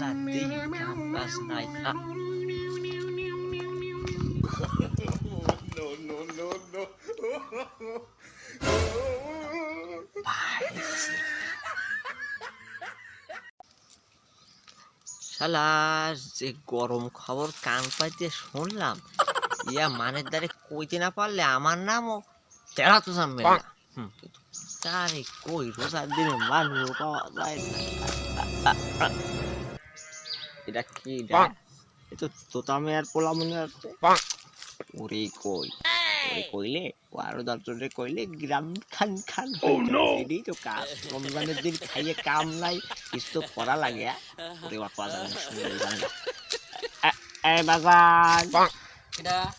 কাম কাজ নাই না শালার যে গরম খবর কান পাইতে শুনলাম। ইয়া মানের দ্বারে কইতে না পারলে আমার নামও তেরা তো জানবে না হুম, কিন্তু তারে কই রোজার দিনে মানুষ পাওয়া যায় না। এটা কি এটা? তোতা মেয়ার পোলা মনে হচ্ছে। ওরে কই? ওরে কইলে? ও আরও দশজনে কইলে গ্রাম খান খান এটাই তো কাজ। রমজানের দিন খাইয়ে কাম নাই কিছু তো করা লাগে। ওরে বাপা জানে না, শুনে জানে এ- বাজার এটা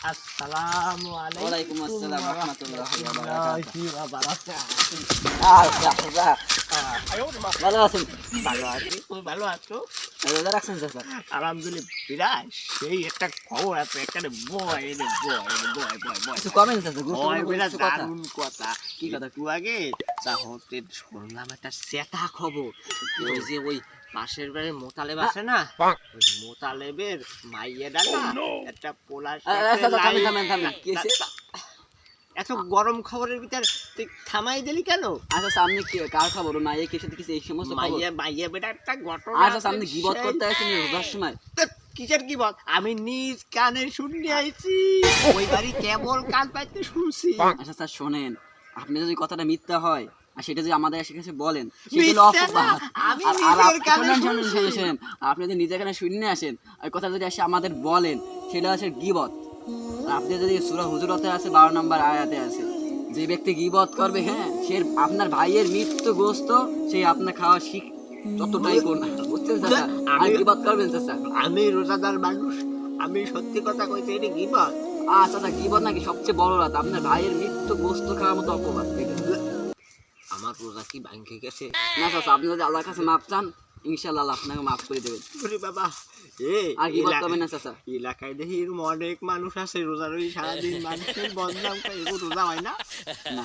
আসসালামু ওয়ালাইকুম আসসালাম রাহমাতুল্লাহি ওয়া বারাকাতুহু। ওয়া বারাকাতুহু। ভালো আছেন? ভালো আছি তুমি ভালো আছো? রোজা রাখছেন চাচা আলহামদুলিল্লাহ বিরাট সেই একটা খবর আছে এখানে বয় এনে বয় বয় বয় বয়। কথা। দারুণ কথা। কি কথা? একটু আগে তা হতে শুনলাম একটা সেটা খবর। ওই যে ওই পাশের বাড়ির মোতালেব আছে না? ওই মোতালেবের মাইয়েরা না একটা পোলার আ, আ, চাচা, থামেন, থামেন, থামেন। কি এত গরম খবরের ভিতর তুই থামাই দিলি কেন? আচ্ছা সামনে কি কার খবর? মাইয়ে কিসে কিছু এই সমস্ত মাইয়া মাইয়া বেটা একটা ঘটনা আচ্ছা সামনে গিবত করতে আসেন রোজার সময়? কিসের কি বল আমি নিজ কানে শুনে আইছি। ওই বাড়ি কেবল কান পাইতে শুনছি। আচ্ছা স্যার শোনেন আপনি যদি কথাটা মিথ্যা হয় আর সেটা যদি আমাদের এসে কাছে বলেন অপবাদ আর- আর কানে। আপনি যদি নিজের কানে শুনে আসেন ওই কথা যদি এসে আমাদের বলেন সেটা হচ্ছে গিবত। আপনি যদি সুরা হুজুরতে আছে বারো নম্বর আয়াতে আছে যে ব্যক্তি গিবত করবে হ্যাঁ সে আপনার ভাইয়ের মৃত্যুগ্রস্ত সে আপনার খাওয়া শিখ ততটাই করবে বুঝছেন চাচা? আর আমি- গিবত করবেন চাচা? আমি রোজাদার মানুষ আমি সত্যি কথা কইতে এটা কি বল আচ্ছা চাচা গিবত নাকি? সবচেয়ে বড় রাত। আপনার ভাইয়ের মৃত্যুগ্রস্ত খাওয়ার মতো অপবাদ। আমার রোজা কি ভাঙ্গে গেছে? না চাচা আপনি যদি আল্লাহর কাছে মাপ চান ইনশাল্লাহ আপনাকে মাফ করে দেবেন ওরে বাবা এ আর গিবত এলাকা- করবেন না চাচা? এলাকায় দেখি এরকম অনেক মানুষ আছে রোজা রোজ সারাদিন মানুষের বদনাম করে রোজা হয় না? না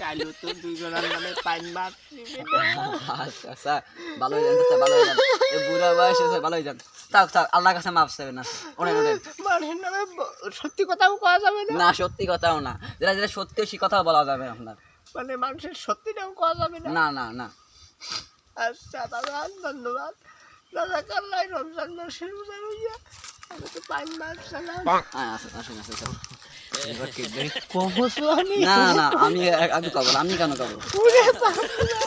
কালো তো দুজনের নামে পাইন মার। আচ্ছা আচ্ছা ভালো যান চাচা ভালো যান। বুড়া বয়সে স্যার ভালো হয়ে যান। থাক থাক আল্লাহর কাছে মাপ চাইবেন না। ওনেন ওনেন মানুষের নামে সত্যি কথাও পাওয়া যাবে না? না সত্যি কথাও না। যেটা যেটা সত্যি সে কথা বলা যাবে আপনার। মানে মানুষের সত্যিটাও পাওয়া যাবে না? না না না। আচ্ছা দাদা ধন্যবাদ। দাদা কাল্লাই রমজান মাসের রোজা রইয়া আমি কেন পুরে পাগলা।